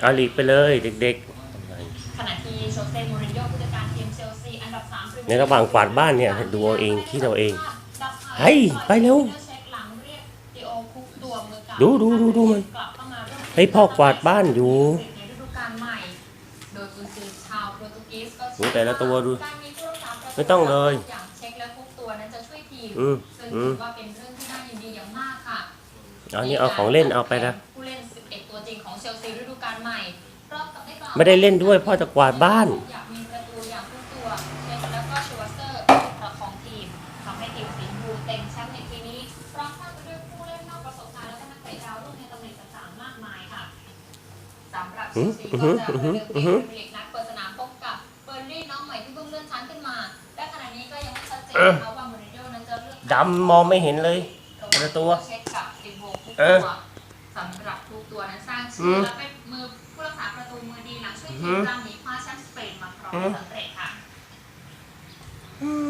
เอาหลีกไปเลยเด็กขณะที่โชเซ่มูรินโญ่ผู้จัดการทีมเชลซีอันดับ3ๆในระหว่างกวาดบ้านเนี่ยดูเอาเองคิดเอาเองเฮ้ยไปเร็วดูดูดูดูมันเฮ้ยพ่อกวาดบ้านอยู่ในฤดูกาลใหม่โดยกุนซือชาวโปรตุเกสก็ดูแต่ละตัวดูการมีผู้รักษาประตูไม่ต้องเลยอย่างเช็คและทุกตัวนั้นจะช่วยทีมอืมซึ่งอืถืมอว่าเป็นเรื่องที่น่ายินดีอย่างมากค่ะเอานี่เอาของเล่นเอาไปนะ กาลใหม่พร้อมกับได้กล่าวไม่ได้เล่นด้วยพ่อจะกวาดบ้าน อยากมีประตูอย่างทุกตัวเชนแล้วก็ชูวัสเตอร์ประคองทีมทำให้ทีมสีชมพูเต็มแชมป์ในปีนี้พร้อมสร้างไปด้วยผู้เล่นนอกประสบการณ์และก็นักเตะดาวรุ่งในตำแหน่งต่างๆมากมายค่ะสำหรับเชลซีอืก็อจะหืเริ่อมอืเกอหือมพรีเมียร์ลีกนัดเปิดสนามพบกับเบอร์นลี่น้องใหม่ที่เพิ่งเลื่อนชั้นขึ้นมาและขณะนี้ก็ยังไม่ชัดเจนนะคะว่ามูรินโญ่นั้นจะเลือกดำมองไม่เห็นเลย แต่ละตัว เช็คกับดิโบทุกเอตัอวสำหรับทุกตัวนั้นสร้างอืชื่อมและเป็น ลังช่วยอืทีอมหือตามหนีคว้าแชมป์สเปนมาครองอืมสำเร็จค่ะอืม